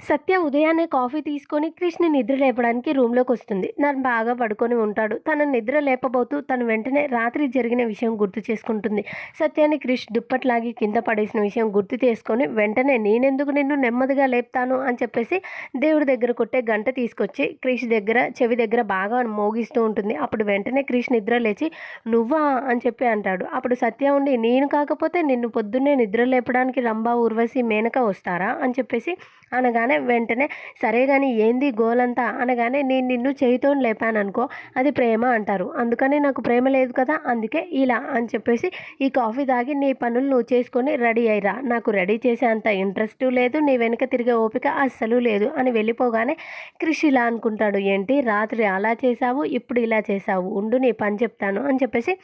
సత్య ఉదయాన్నే కాఫీ తీసుకొని కృష్ణ నిద్ర లేపడానికి రూమ్లోకి వస్తుంది. నన్ను బాగా పడుకొని ఉంటాడు. తన నిద్ర లేపబోతూ తను వెంటనే రాత్రి జరిగిన విషయం గుర్తు చేసుకుంటుంది. సత్యాన్ని క్రిష్ దుప్పట్లాగి కింద పడేసిన విషయం గుర్తు చేసుకొని వెంటనే నేనెందుకు నిన్ను నెమ్మదిగా లేపుతాను? అని చెప్పేసి దేవుడి దగ్గర కొట్టే గంట తీసుకొచ్చి క్రిష్ దగ్గర చెవి దగ్గర బాగా మోగిస్తూ ఉంటుంది. అప్పుడు వెంటనే క్రిష్ నిద్ర లేచి నువ్వా? అని చెప్పి అంటాడు. అప్పుడు సత్య ఉండి నేను కాకపోతే నిన్ను పొద్దున్నే నిద్ర లేపడానికి రంభా ఊర్వశి మేనక వస్తారా? అని చెప్పేసి అనగా అనగానే వెంటనే సరే కానీ ఏంది గోలంతా? అనగానే నేను నిన్ను చేయితో లేపాను అనుకో అది ప్రేమ అంటారు. అందుకని నాకు ప్రేమ లేదు కదా అందుకే ఇలా అని చెప్పేసి ఈ కాఫీ తాగి నీ పనులు నువ్వు చేసుకొని రెడీ అయ్యిరా. నాకు రెడీ చేసే అంత ఇంట్రెస్ట్ లేదు నీ వెనుక తిరిగే ఓపిక అస్సలు లేదు అని వెళ్ళిపోగానే కృషి ఇలా అనుకుంటాడు. ఏంటి రాత్రి అలా చేసావు ఇప్పుడు ఇలా చేసావు ఉండు నీ పని చెప్తాను అని చెప్పేసి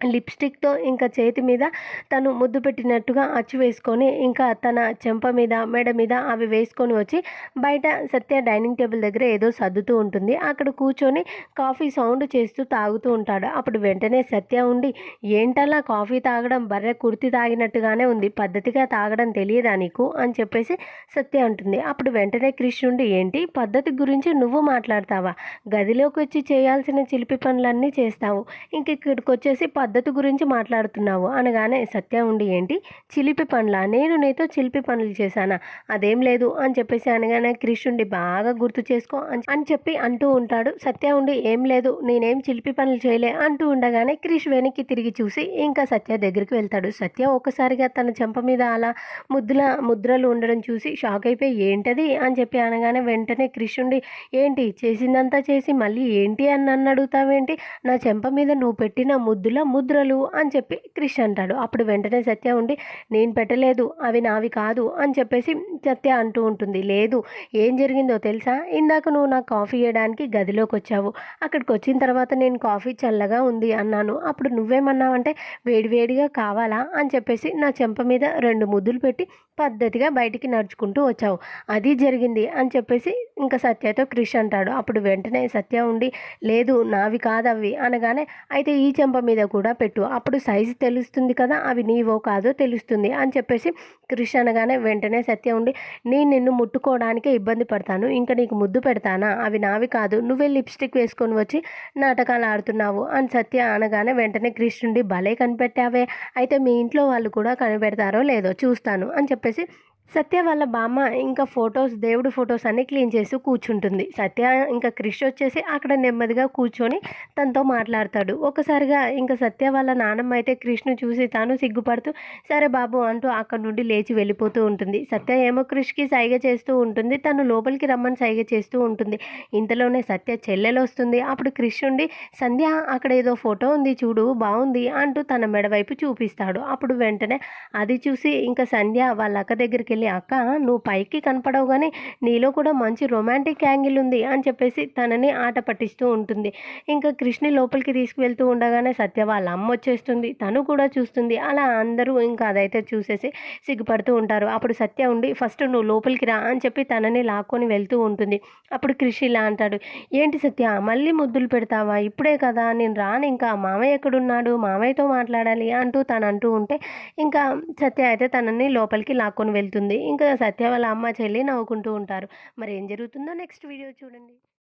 లిప్స్టిక్తో ఇంకా చేతి మీద తను ముద్దు పెట్టినట్టుగా అచ్చు వేసుకొని ఇంకా తన చెంప మీద మెడ మీద అవి వేసుకొని వచ్చి బయట సత్య డైనింగ్ టేబుల్ దగ్గర ఏదో సర్దుతూ ఉంటుంది. అక్కడ కూర్చొని కాఫీ సౌండ్ చేస్తూ తాగుతూ ఉంటాడు. అప్పుడు వెంటనే సత్య ఉండి ఏంటలా కాఫీ తాగడం? బర్రె కుర్తి తాగినట్టుగానే ఉంది. పద్ధతిగా తాగడం తెలియదా నీకు? అని చెప్పేసి సత్య అంటుంది. అప్పుడు వెంటనే కృష్ణుండి ఏంటి? పద్ధతి గురించి నువ్వు మాట్లాడతావా? గదిలోకి వచ్చి చేయాల్సిన చిలిపి పనులన్నీ చేస్తావు. ఇంక ఇక్కడికి వచ్చేసి పద్ధతి గురించి మాట్లాడుతున్నావు? అనగానే సత్య ఉండి ఏంటి? చిలిపి పనులా నేను నీతో చిలిపి పనులు చేశానా? అదేం లేదు అని చెప్పేసి అనగానే కృష్ణుండి బాగా గుర్తు చేసుకో అని చెప్పి అంటూ ఉంటాడు. సత్య ఉండి ఏం లేదు నేనేం చిలిపి పనులు చేయలే అంటూ ఉండగానే క్రిష్ వెనక్కి తిరిగి చూసి ఇంకా సత్య దగ్గరికి వెళ్తాడు. సత్య ఒక్కసారిగా తన చెంప మీద అలా ముద్దుల ముద్రలు ఉండడం చూసి షాక్ అయిపోయి ఏంటది? అని చెప్పి అనగానే వెంటనే కృష్ణుండి ఏంటి? చేసిందంతా చేసి మళ్ళీ ఏంటి? అని నన్ను అడుగుతావేంటి? నా చెంప మీద నువ్వు పెట్టిన ముద్దుల ముద్రలు అని చెప్పి క్రిష్ అంటాడు. అప్పుడు వెంటనే సత్య ఉండి నేను పెట్టలేదు అవి నావి కాదు అని చెప్పేసి సత్య అంటూ ఉంటుంది. లేదు ఏం జరిగిందో తెలుసా? ఇందాక నువ్వు నాకు కాఫీ ఇవ్వడానికి గదిలోకి వచ్చావు. అక్కడికి వచ్చిన తర్వాత నేను కాఫీ చల్లగా ఉంది అన్నాను. అప్పుడు నువ్వేమన్నావంటే వేడివేడిగా కావాలా? అని చెప్పేసి నా చెంప మీద రెండు ముద్దులు పెట్టి పద్ధతిగా బయటికి నడుచుకుంటూ వచ్చావు. అది జరిగింది అని చెప్పేసి ఇంకా సత్యతో క్రిష్ అంటాడు. అప్పుడు వెంటనే సత్య ఉండి లేదు నావి కాదు అవి అనగానే అయితే ఈ చెంప మీద కూడా పెట్టు. అప్పుడు సైజు తెలుస్తుంది కదా అవి నీవో కాదో తెలుస్తుంది అని చెప్పేసి క్రిష్ అనగానే వెంటనే సత్య ఉండి నేను నిన్ను ముట్టుకోవడానికే ఇబ్బంది పడతాను. ఇంకా నీకు ముద్దు పెడతానా? అవి నావి కాదు. నువ్వే లిప్స్టిక్ వేసుకొని వచ్చి నాటకాలు ఆడుతున్నావు అని సత్య అనగానే వెంటనే క్రిష్ నుండి భలే కనిపెట్టావే. అయితే మీ ఇంట్లో వాళ్ళు కూడా కనిపెడతారో లేదో చూస్తాను అని చెప్పేసి సత్య వాళ్ళ బామ్మ ఇంకా ఫొటోస్ దేవుడు ఫొటోస్ అన్ని క్లీన్ చేస్తూ కూర్చుంటుంది. సత్య ఇంకా క్రిష్ వచ్చేసి అక్కడ నెమ్మదిగా కూర్చొని తనతో మాట్లాడతాడు. ఒకసారిగా ఇంకా సత్య వాళ్ళ నానమ్మ అయితే క్రిష్ను చూసి తాను సిగ్గుపడుతూ సరే బాబు అంటూ అక్కడ నుండి లేచి వెళ్ళిపోతూ ఉంటుంది. సత్య ఏమో క్రిష్కి సైగ చేస్తూ ఉంటుంది. తను లోపలికి రమ్మని సైగ చేస్తూ ఉంటుంది. ఇంతలోనే సత్య చెల్లెలు వస్తుంది. అప్పుడు క్రిష్ ఉండి సంధ్య అక్కడ ఏదో ఫోటో ఉంది చూడు బాగుంది అంటూ తన మెడవైపు చూపిస్తాడు. అప్పుడు వెంటనే అది చూసి ఇంకా సంధ్య వాళ్ళ అక్క దగ్గరికి వెళ్ళి అక్క నువ్వు పైకి కనపడవు కానీ నీలో కూడా మంచి రొమాంటిక్ యాంగిల్ ఉంది అని చెప్పేసి తనని ఆట పట్టిస్తూ ఉంటుంది. ఇంకా కృష్ణి లోపలికి తీసుకువెళ్తూ ఉండగానే సత్య వాళ్ళ అమ్మ వచ్చేస్తుంది. తను కూడా చూస్తుంది. అలా అందరూ ఇంకా అదైతే చూసేసి సిగ్గుపడుతూ ఉంటారు. అప్పుడు సత్య ఉండి ఫస్ట్ నువ్వు లోపలికి రా అని చెప్పి తనని లాక్కొని వెళ్తూ ఉంటుంది. అప్పుడు కృషి ఇలా అంటాడు ఏంటి సత్య మళ్ళీ ముద్దులు పెడతావా? ఇప్పుడే కదా నేను రాను. ఇంకా మామయ్య ఎక్కడున్నాడు? మామయ్యతో మాట్లాడాలి అంటూ తను అంటూ ఉంటే ఇంకా సత్య అయితే తనని లోపలికి లాక్కొని వెళ్తుంది. ఉంటుంది ఇంకా సత్య వాళ్ళ అమ్మ చెల్లి నవ్వుకుంటూ ఉంటారు. మరి ఏం జరుగుతుందో నెక్స్ట్ వీడియో చూడండి.